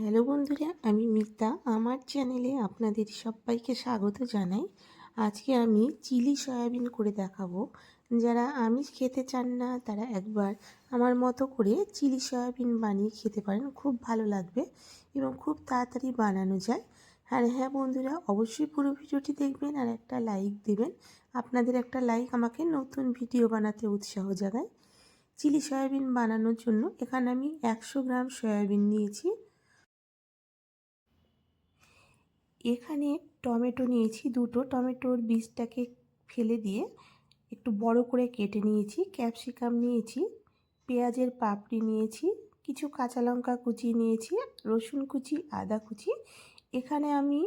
Hello বন্ধুরা, আমি মিতা। আমার চ্যানেলে আপনাদের সবাইকে স্বাগত জানাই। আজকে আমি চিলি সয়াবিন করে দেখাবো। যারা আমিষ খেতে চান না, তারা একবার আমার মতো করে চিলি সয়াবিন বানিয়ে খেতে পারেন। খুব ভালো লাগবে এবং খুব তাড়াতাড়ি বানানো যায়। আর হ্যাঁ বন্ধুরা, অবশ্যই পুরো ভিডিওটি দেখবেন আর একটা লাইক দেবেন। আপনাদের একটা লাইক আমাকে নতুন ভিডিও বানাতে উৎসাহ জাগায়। চিলি সয়াবিন বানানোর জন্য এখানে আমি একশো গ্রাম সয়াবিন নিয়েছি। এখানে টমেটো নিয়েছি দুটো। টমেটোর বীজটাকে ফেলে দিয়ে একটু বড় করে কেটে নিয়েছি। ক্যাপসিকাম নিয়েছি, পেঁয়াজের পাপড়ি নিয়েছি, কিছু কাঁচা লঙ্কা কুচি নিয়েছি, রসুন কুচি, আদা কুচি। এখানে আমি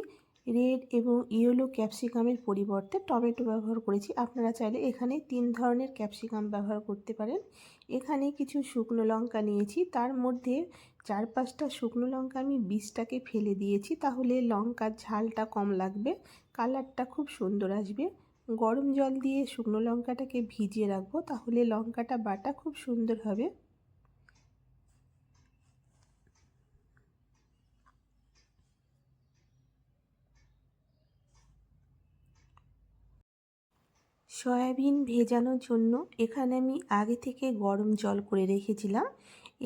রেড এবং ইয়েলো ক্যাপসিকামের পরিবর্তে টমেটো ব্যবহার করেছি। আপনারা চাইলে এখানে তিন ধরনের ক্যাপসিকাম ব্যবহার করতে পারেন। এখানে কিছু শুকনো লঙ্কা নিয়েছি। তার মধ্যে চার পাঁচটা শুকনো লঙ্কা আমি বীজটাকে ফেলে দিয়েছি। তাহলে লঙ্কার ঝালটা কম লাগবে, কালারটা খুব সুন্দর আসবে। গরম জল দিয়ে শুকনো লঙ্কাটাকে ভিজিয়ে রাখব। তাহলে লঙ্কাটা বাটা খুব সুন্দর হবে। সয়াবিন ভেজানোর জন্য এখানে আমি আগে থেকে গরম জল করে রেখেছিলাম।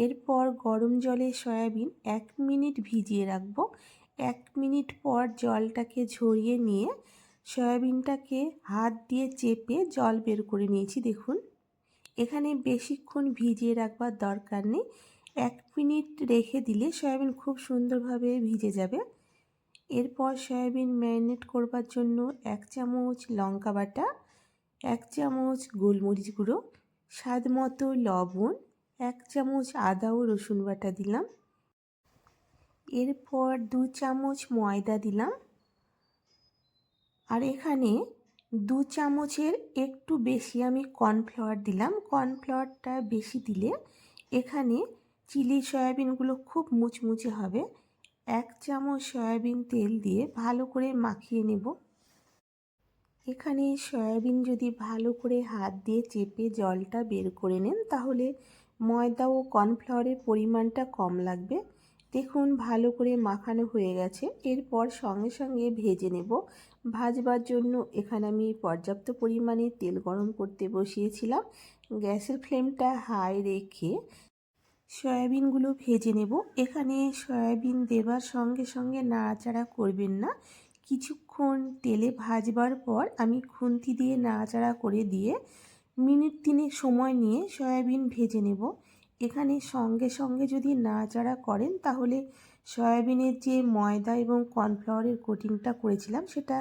এরপর গরম জলে সয়াবিন এক মিনিট ভিজিয়ে রাখব। এক মিনিট পর জলটাকে ঝরিয়ে নিয়ে সয়াবিনটাকে হাত দিয়ে চেপে জল বের করে নিয়েছি, দেখুন। এখানে বেশিক্ষণ ভিজিয়ে রাখবার দরকার নেই। এক মিনিট রেখে দিলে সয়াবিন খুব সুন্দরভাবে ভিজে যাবে। এরপর সয়াবিন ম্যারিনেট করবার জন্য এক চামচ লঙ্কা বাটা এক চামচ গোলমরিচ গুঁড়ো, স্বাদ মতো লবণ, এক চামচ আদা ও রসুন বাটা দিলাম। এরপর দু চামচ ময়দা দিলাম। আর এখানে দু চামচের একটু বেশি আমি কর্নফ্লাওয়ার দিলাম। কর্নফ্লাওয়ারটা বেশি দিলে এখানে চিলি সয়াবিনগুলো খুব মুচমুচে হবে। এক চামচ সয়াবিন তেল দিয়ে ভালো করে মাখিয়ে নেব। এখানে সয়াবিন যদি ভালো করে হাত দিয়ে চেপে জলটা বের করে নেন, তাহলে ময়দা ও কর্নফ্লাওয়ারের পরিমাণটা কম লাগবে। দেখুন, ভালো করে মাখানো হয়ে গেছে। এরপর সঙ্গে সঙ্গে ভেজে নেব। ভাজবার জন্য এখানে আমি পর্যাপ্ত পরিমাণে তেল গরম করতে বসিয়েছিলাম। গ্যাসের ফ্লেমটা হাই রেখে সয়াবিনগুলো ভেজে নেব। এখানে সয়াবিন দেবার সঙ্গে সঙ্গে নাড়াচাড়া করবেন না। কিছুক্ষণ তেলে ভাজবার পর আমি খুন্তি দিয়ে নাড়াচাড়া করে দিয়ে মিনিট তিনেক সময় নিয়ে সয়াবিন ভেজে নেব। এখানে সঙ্গে সঙ্গে যদি নাড়াচাড়া করেন, তাহলে সয়াবিনের যে ময়দা এবং কর্নফ্লাওয়ারের কোটিংটা করেছিলাম, সেটা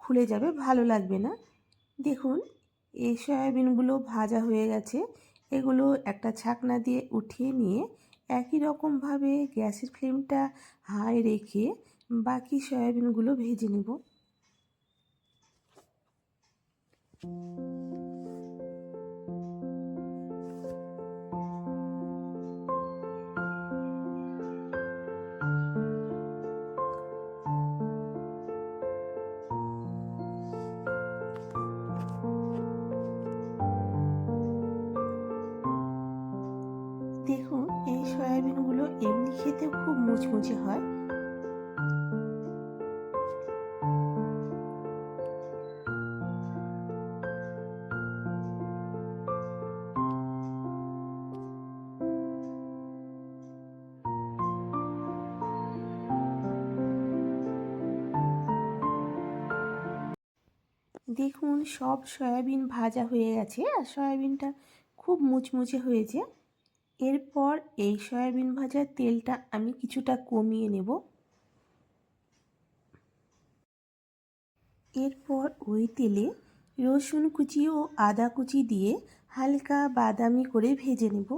খুলে যাবে, ভালো লাগবে না। দেখুন, এই সয়াবিনগুলো ভাজা হয়ে গেছে। এগুলো একটা ছাকনা দিয়ে উঠিয়ে নিয়ে একই রকমভাবে গ্যাসের ফ্লেমটা হাই রেখে বাকি সয়াবিনগুলো ভেজে নেব। দেখুন এই সয়াবিনগুলো এমনি খেতে খুব মুচমুচে হয়। দেখুন, সব সয়াবিন ভাজা হয়ে গেছে, আর সয়াবিনটা খুব মুচমুচে হয়েছে। এরপর এই সয়াবিন ভাজার তেলটা আমি কিছুটা কমিয়ে নেব। এরপর ওই তেলে রসুন কুচি ও আদা কুচি দিয়ে হালকা বাদামি করে ভেজে নেব।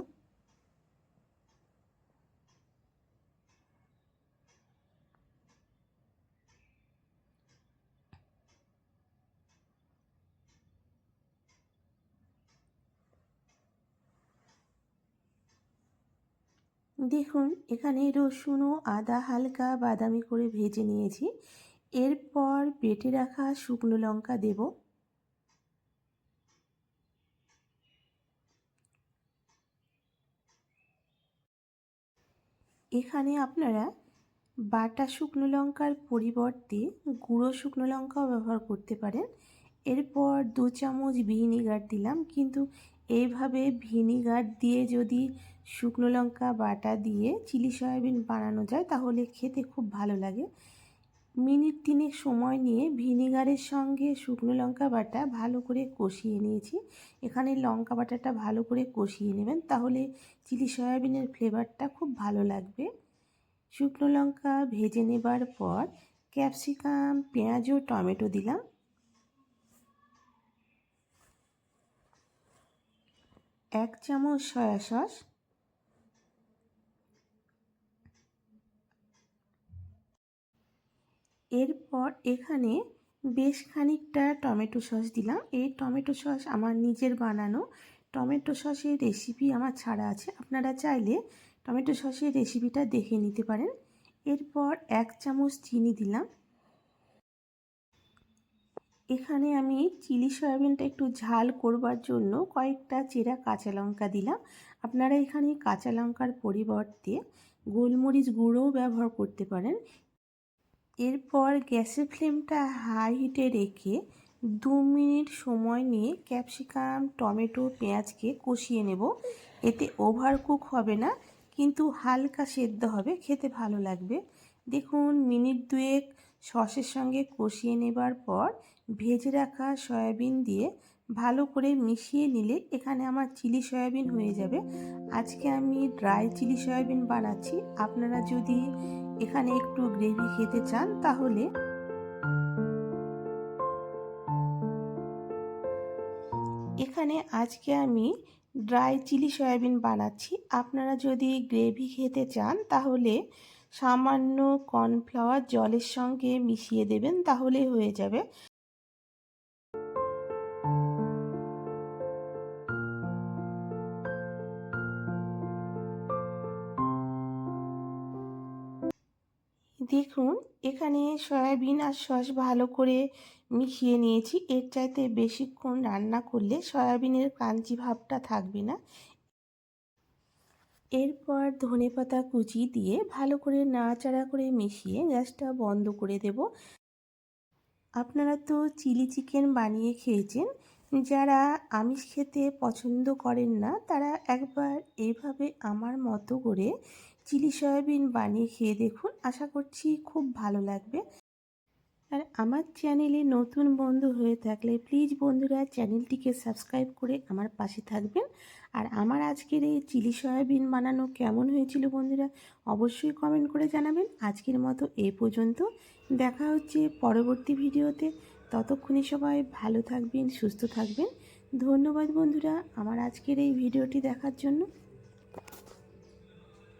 দেখুন, এখানে রসুন ও আদা হালকা বাদামি করে ভেজে নিয়েছি। এরপর বেটে রাখা শুকনো লঙ্কা দেব। এখানে আপনারা বাটা শুকনো লঙ্কার পরিবর্তে গুঁড়ো শুকনো লঙ্কাও ব্যবহার করতে পারেন। এরপর দু চামচ ভিনিগার দিলাম, কিন্তু এইভাবে ভিনিগার দিয়ে যদি শুকনো লঙ্কা বাটা দিয়ে চিলি সয়াবিন বানানো যায়, তাহলে খেতে খুব ভালো লাগে। মিনিট তিনেক সময় নিয়ে ভিনিগারের সঙ্গে শুকনো লঙ্কা বাটা ভালো করে কষিয়ে নিয়েছি। এখানে লঙ্কা বাটাটা ভালো করে কষিয়ে নেবেন, তাহলে চিলি সয়াবিনের ফ্লেভারটা খুব ভালো লাগবে। শুকনো লঙ্কা ভেজে নেবার পর ক্যাপসিকাম, পেঁয়াজ ও টমেটো দিলাম। এক চামচ সয়া সস, এরপর এখানে বেশ খানিকটা টমেটো সস দিলাম। এই টমেটো সস আমার নিজের বানানো। টমেটো সসের রেসিপি আমার ছাড়া আছে। আপনারা চাইলে টমেটো সসের রেসিপিটা দেখে নিতে পারেন। এরপর এক চামচ চিনি দিলাম। এখানে আমি চিলি সয়াবিনটা একটু ঝাল করবার জন্য কয়েকটা চেরা কাঁচা লঙ্কা দিলাম। আপনারা এখানে কাঁচা লঙ্কার পরিবর্তে গোলমরিচ গুঁড়োও ব্যবহার করতে পারেন। এরপর গ্যাসের ফ্লেমটা হাই হিটে রেখে দু মিনিট সময় নিয়ে ক্যাপসিকাম, টমেটো, পেঁয়াজকে কষিয়ে নেব। এতে ওভার কুক হবে না, কিন্তু হালকা সেদ্ধ হবে, খেতে ভালো লাগবে। দেখুন, মিনিট দুয়েক সসের সঙ্গে কষিয়ে নেবার পর ভেজে রাখা সয়াবিন দিয়ে ভালো করে মিশিয়ে নিলে এখানে আমার চিলি সয়াবিন হয়ে যাবে। আজকে আমি ড্রাই চিলি সয়াবিন বানাচ্ছি। আপনারা যদি এখানে একটু গ্রেভি খেতে চান তাহলে এখানে আজকে আমি ড্রাই চিলি সয়াবিন বানাচ্ছি। আপনারা যদি গ্রেভি খেতে চান তাহলে সামান্য কর্নফ্লাওয়ার জলের সঙ্গে মিশিয়ে দেবেন তাহলে হয়ে যাবে। দেখুন, এখানে সয়াবিন আর সস ভালো করে মিশিয়ে নিয়েছি। এর চাইতে বেশিক্ষণ রান্না করলে সয়াবিনের ক্রাঞ্চি ভাবটা থাকবে না। এরপর ধনে পাতা কুচি দিয়ে ভালো করে নাড়াচাড়া করে মিশিয়ে গ্যাসটা বন্ধ করে দেব। আপনারা তো চিলি চিকেন বানিয়ে খেয়েছেন। যারা আমিষ খেতে পছন্দ করেন না, তারা একবার এইভাবে আমার মতো করে চিলি সয়াবিন বানিয়ে খেয়ে দেখুন। আশা করছি খুব ভালো লাগবে। আর আমার চ্যানেলে নতুন বন্ধু হয়ে থাকলে প্লিজ বন্ধুরা চ্যানেলটিকে সাবস্ক্রাইব করে আমার পাশে থাকবেন। আর আমার আজকের এই চিলি সয়াবিন বানানো কেমন হয়েছিল বন্ধুরা অবশ্যই কমেন্ট করে জানাবেন। আজকের মতো এ পর্যন্ত। দেখা হচ্ছে পরবর্তী ভিডিওতে। ততক্ষণে সবাই ভালো থাকবেন, সুস্থ থাকবেন। ধন্যবাদ বন্ধুরা আমার আজকের এই ভিডিওটি দেখার জন্য।